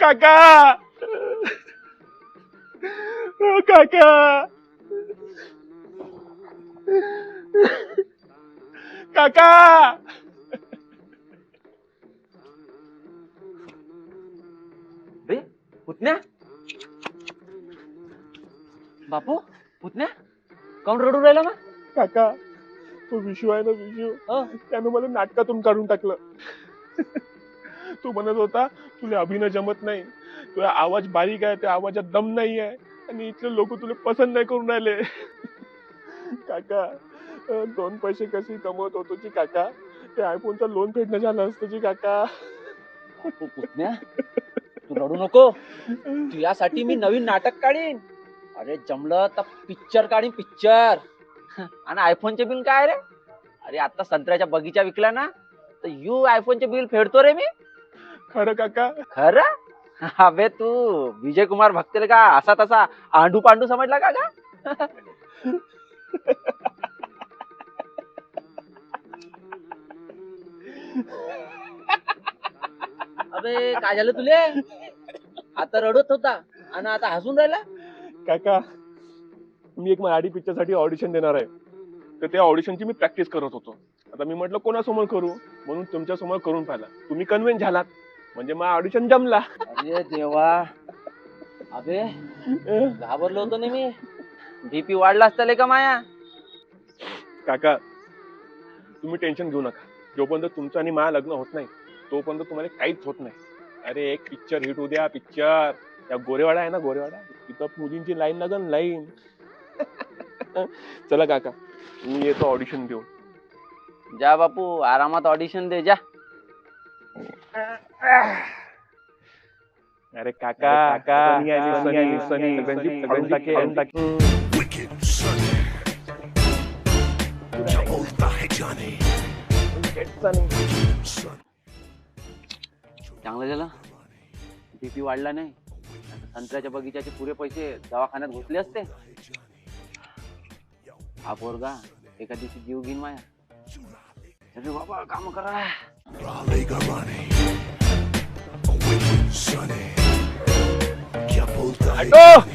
काका ओ काका काका रे पुतण्या बापू पुतण्या काऊन रडू राहिला मग काका तो विशू आहे ना विशू हो. त्यानं मला नाटकातून काढून टाकलं. तो म्हणत होता तुला अभिनय जमत नाही. तुझा आवाज बारीक आहे त्या आवाजात दम नाही आहे. आणि इथले लोक तुला पसंत नाही करून राहिले. काका दोन पैसे कसे कमवत होतो जी काका? ते आयफोनचं लोन फेडणं झालं असतं जी काका. तू रडू नको. तुझ्यासाठी मी नवीन नाटक काढीन. अरे जमलं तर पिक्चर काढीन पिक्चर आणि आयफोनचे बिल काय रे? अरे आता संत्र्याच्या बगीचा विकला ना तर यू आयफोनचे बिल फेडतो रे मी. खरं काका? खरं? अबे तू विजय कुमार भक्तेल का? असा तसा आंडू पांडू समजला का का अबे काय झालं तुले? आता रडत होता आणि आता हसून राहिला? काका मी एक मराठी पिक्चरसाठी ऑडिशन देणार आहे. तर त्या ऑडिशनची मी प्रॅक्टिस करत होतो. आता मी म्हटलं कोणासमोर करू? म्हणून तुमच्यासमोर करून पाहिला. तुम्ही कन्व्हिन्स झालात. म्हणजे मग ऑडिशन जमला. अरे देवा. अबे घाबरलो होतो ना मी. बीपी वाढला असता का माया? काका तुम्ही टेन्शन घेऊ नका. जोपर्यंत तुमचं आणि माझं लग्न होत नाही तोपर्यंत तुम्हाला काहीच होत नाही. अरे एक पिक्चर हिट होऊ द्या पिक्चर त्या गोरेवाडा आहे ना गोरेवाडा? तिथं मुलींची लाईन लागल लाईन चला काका मी येतो ऑडिशन देऊन जा बापू आरामात ऑडिशन दे जा अरे काका काका सनी आली, सनी आली, सनी सगळ्यांची फाडून टाके, फाडून टाके. Wicked Sunny. क्या बोलता है जाने Sun. चांगलं झालं बीपी वाढला नाही संत्र्याच्या बगीच्याचे पुरे पैसे दवाखान्यात घुसले असते हा पोरगा एका दिवशी जीव घेईन माया अरे बाबा काम करा Raleigh Garani. Wicked Sunny. हटो!